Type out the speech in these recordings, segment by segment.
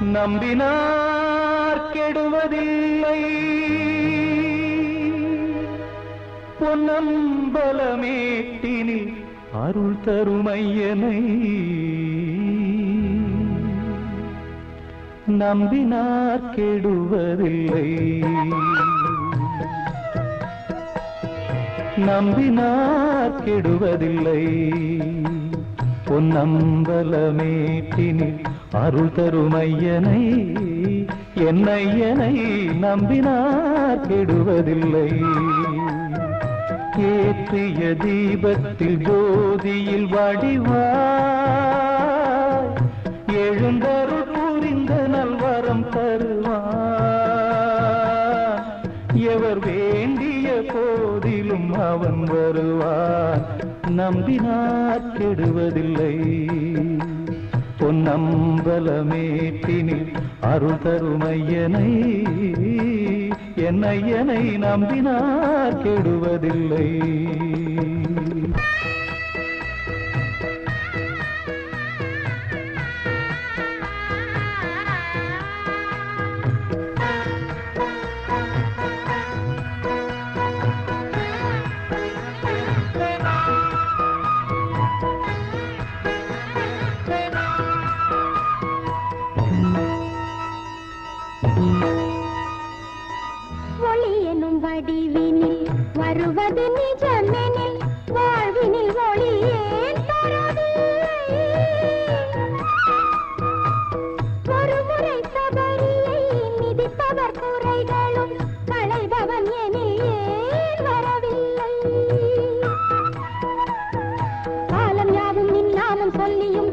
நம்பினார் கெடுவதில்லை. பொன்னம்பலமேட்டினில் அருள் தருமையனை. நம்பினார் கெடுவதில்லை. நம்பினார் கெடுவதில்லை. பொன்னம்பலமேட்டினில் அருள் தருமையனை என்னையனை நம்பினார் கெடுவதில்லை. ஏற்றிய தீபத்தில் ஜோதியில் வடிவார் எழுந்தரு புரிந்த நல்வரம் தருவார். எவர் வேண்டிய போதிலும் அவன் வருவார். நம்பினார் கெடுவதில்லை. பொன்னம்பலமேட்டினில் அருள் தருமையனை என்னையனை நம்பினார் கெடுவதில்லை. வடிவினில் வருவது நிஜமெனில் வாழ்வினில் ஒளி ஏன் தரவில்லை ஒரு முறை தவறியை மிதிப்பவர் குறைகளும் களைபவன் எனில் ஏன் வரவில்லை? காலம் யாவும் இன்னாமும் சொல்லியும்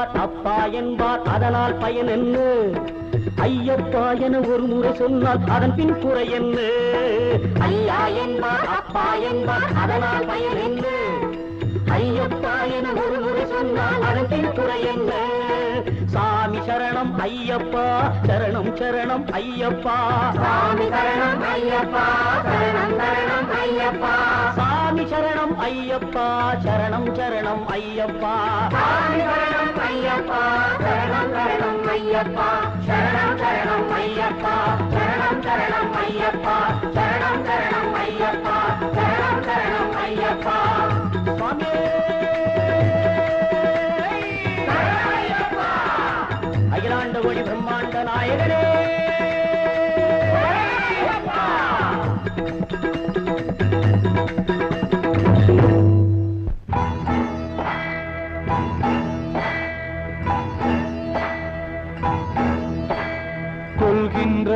என்பார் அப்பா என்பார் அதனால் பயன் என்ன? ஐயப்பா என ஒரு முறை சொன்னால் அதன் பின் குறை என்ன? ஐயா என்பார் அப்பா என்பார் அதனால் பயன் என்ன? ஐயப்பா என ஒரு முறை சொன்னால் அதன் பின் குறை என்ன? சாமி சரணம் ஐயப்பா சரணம் சரணம் ஐயப்பா. சாமி சரணம் ஐயப்பா சரணம் சரணம் ஐயப்பா. சாமி சரணம் ஐயப்பா சரணம் சரணம் ஐயப்பா. சரணம் ஐயப்பா சரணம் சரணம் ஐயப்பா சரணம் சரணம் ஐயப்பா சரணம் சரணம் ஐயப்பா சரணம் சரணம் ஐயப்பா சரணம் சரணம் ஐயப்பா. சுவாமியே அகிலாண்ட ஒளி பிரம்மாண்ட நாயகனே!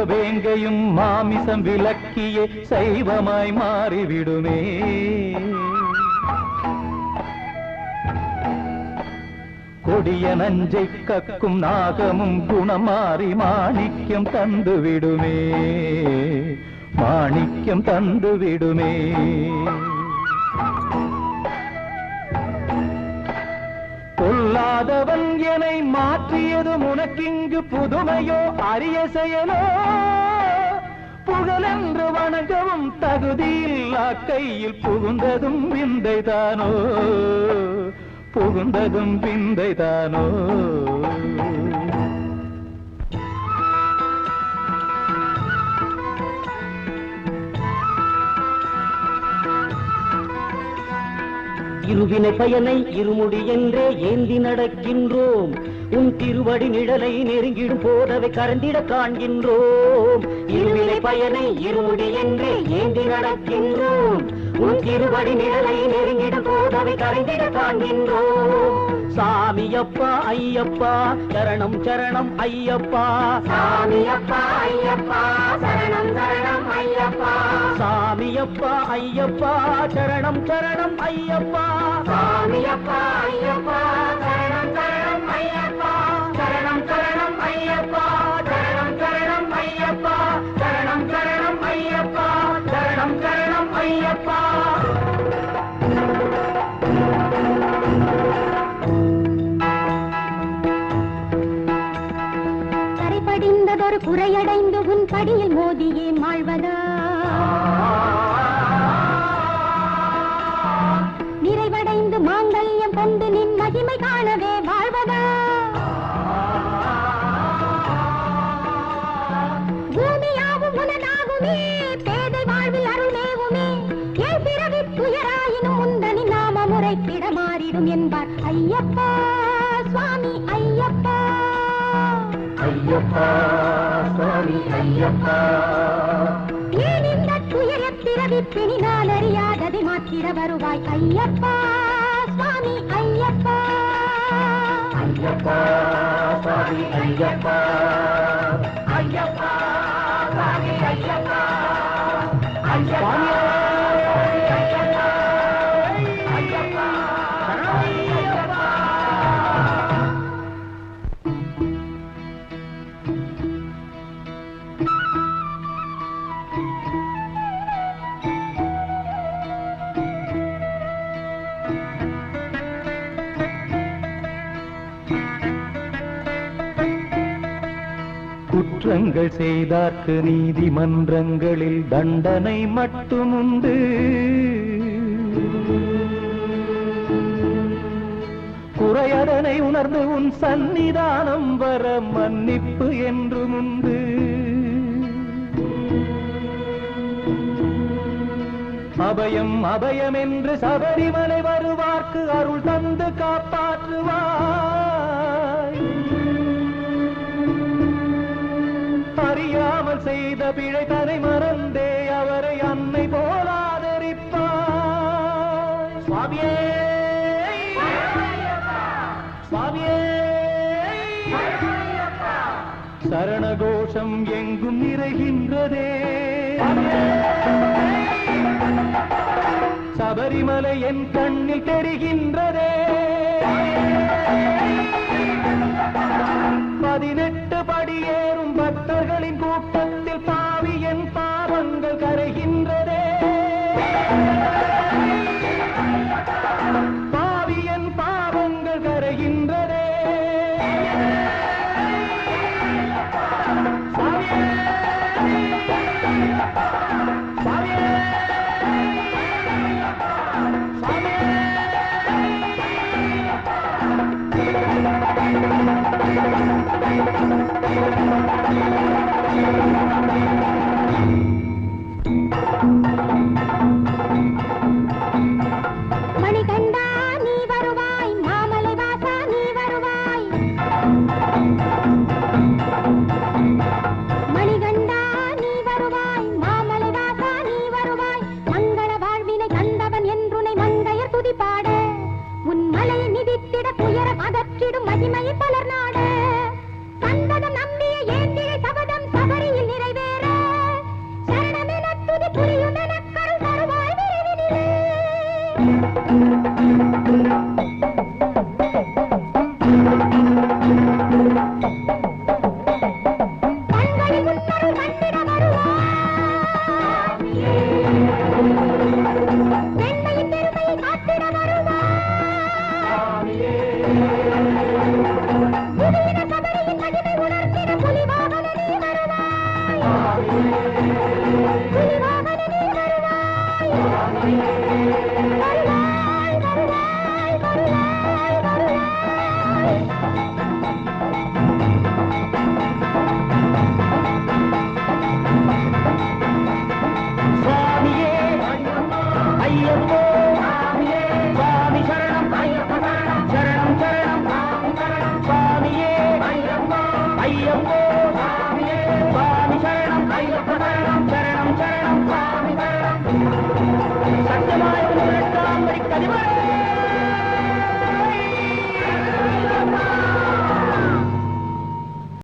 வேங்கையும் மாமிசம் விலக்கிய சைவமாய் மாறிவிடுமே. கொடிய நஞ்சை கக்கும் நாகமும் குணம் மாறி மாணிக்கம் தந்துவிடுமே. மாணிக்கம் தந்துவிடுமே. விடுமே என்னை மாற்றியது உனக்கிங்கு புதுமையோ அரிய செயலோ? புகழென்று வணங்கவும் தகுதியில்லா கையில் புகுந்ததும் விந்தைதானோ? புகுந்ததும் விந்தைதானோ? இருவினை பயனை இருமுடி என்றே ஏந்தி நடக்கின்றோம். உன் திருவடி நிழலை நெருங்கிடும் போதவை கரந்திட காண்கின்றோம். இருவினை பயனை இருமுடி என்றே ஏந்தி நடக்கின்றோம். உன் திருவடி நிழலை நெருங்கிடும் போதவை கரைந்திட காண்கின்றோம். சாமியப்பா ஐயப்பா சரணம் சரணம் ஐயப்பா. சாமியப்பா ஐயப்பா சரணம் சரணம் ஐயப்பா. சாமியப்பா ஐயப்பா சரணம் சரணம் ஐயப்பா. சாமியப்பா ஐயப்பா சரணம் சரணம் முறைக்கிட மாறிடும் என்பார். ஐயப்பா சுவாமி ஐயப்பா. ஐயப்பா சுவாமி ஐயப்பா. ஏன் இந்த துயர பிறவி பிணி நான் அறியாததை மாற்றிட வருவாய்? ஐயப்பா சுவாமி ஐயப்பா. ஐயப்பா சுவாமி ஐயப்பா. ஐயப்பா சுவாமி ஐயப்பா. ஐயப்பா. குற்றங்கள் செய்தார்க்கு நீதிமன்றங்களில் தண்டனை மட்டுமுண்டு. குறையதனை உணர்ந்து உன் சந்நிதானம் வர மன்னிப்பு என்றும் உண்டு அபயம் அபயம் என்று சபரிமலை வருவார்க்கு அருள் தந்து காப்பாற்றுவார். அறியாமல் செய்த பிழை தனை மறந்தே அவரை அன்னை போல ஆதரிப்பாய் சுவாமியே! சுவாமியே! சரணகோஷம் எங்கும் நிறைகின்றதே. சபரிமலை என் கண்ணில் தெரிகின்றதே. பதினெட்டு படியேறும் பக்தர்களின் கூட்டம். कलिमा